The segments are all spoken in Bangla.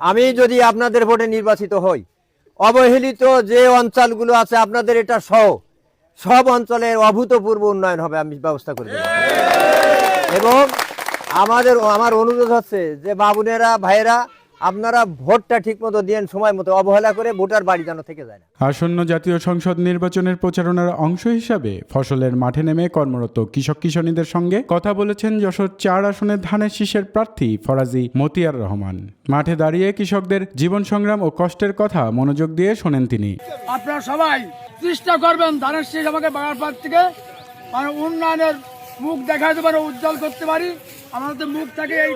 আমি যদি আপনাদের ভোটে নির্বাচিত হই অবহেলিত যে অঞ্চলগুলো আছে আপনাদের এটা সহ সব অঞ্চলের অভূতপূর্ব উন্নয়ন হবে আমি ব্যবস্থা করে দেব। এবং আমাদের আমার অনুরোধ হচ্ছে যে বাবুনেরা ভাইয়েরা আপনারা ভোটটা ঠিক মতো দিয়েন সময় মতো অবহেলা করে ভোটার বাড়ি যেন থেকে যায় না। আসন্ন জাতীয় সংসদ নির্বাচনের প্রচারণার অংশ হিসাবে ফসলের মাঠে নেমে কর্মরত কৃষক কিশোরীদের সঙ্গে কথা বলেছেন যশোর চার আসনের ধানের শীষের প্রার্থী ফরাজি মতিয়ার রহমান। মাঠে দাঁড়িয়ে কৃষকদের জীবন সংগ্রাম ও কষ্টের কথা মনোযোগ দিয়ে শোনেন তিনি। আপনারা সবাই চেষ্টা করবেন ধানের শীষ আমাকে বাগারপাড় থেকে মানে উন্নয়নের মুখ দেখাতে পারে উজ্জ্বল করতে পারি। আমাদের মুখ থাকে এই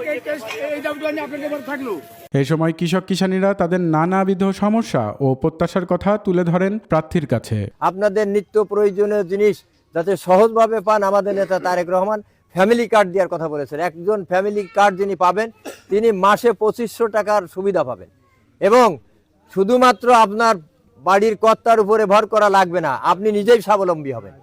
এই আপনাকে থাকল। এই সময় কৃষক কিষানীরা তাদের নানাবিধ সমস্যা ও প্রত্যাশার কথা তুলে ধরেন প্রার্থীর কাছে। আপনাদের নিত্য প্রয়োজনীয় জিনিস যাতে সহজভাবে পান আমাদের নেতা তারেক রহমান ফ্যামিলি কার্ড দেওয়ার কথা বলেছেন। একজন ফ্যামিলি কার্ড যিনি পাবেন, তিনি মাসে পঁচিশশো টাকার সুবিধা পাবেন। এবং শুধুমাত্র আপনার বাড়ির কর্তার উপরে ভর করা লাগবে না, আপনি নিজেই স্বাবলম্বী হবেন।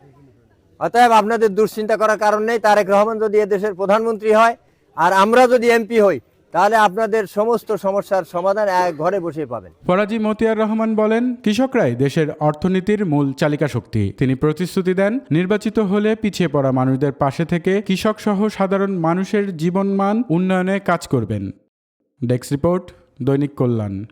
অতএব আপনাদের দুশ্চিন্তা করার কারণ নেই, তারেক রহমান যদি এদেশের প্রধানমন্ত্রী হয়, আর আমরা যদি এমপি হই তাহলে আপনাদের সমস্ত সমস্যার সমাধান এক ঘরে বসে পাবেন। ফরাজি মতিয়ার রহমান বলেন, কৃষকরাই দেশের অর্থনীতির মূল চালিকা শক্তি। তিনি প্রতিশ্রুতি দেন, নির্বাচিত হলে পিছিয়ে পড়া মানুষদের পাশে থেকে কৃষক সহ সাধারণ মানুষের জীবনমান উন্নয়নে কাজ করবেন। ডেস্ক রিপোর্ট, দৈনিক কল্যাণ।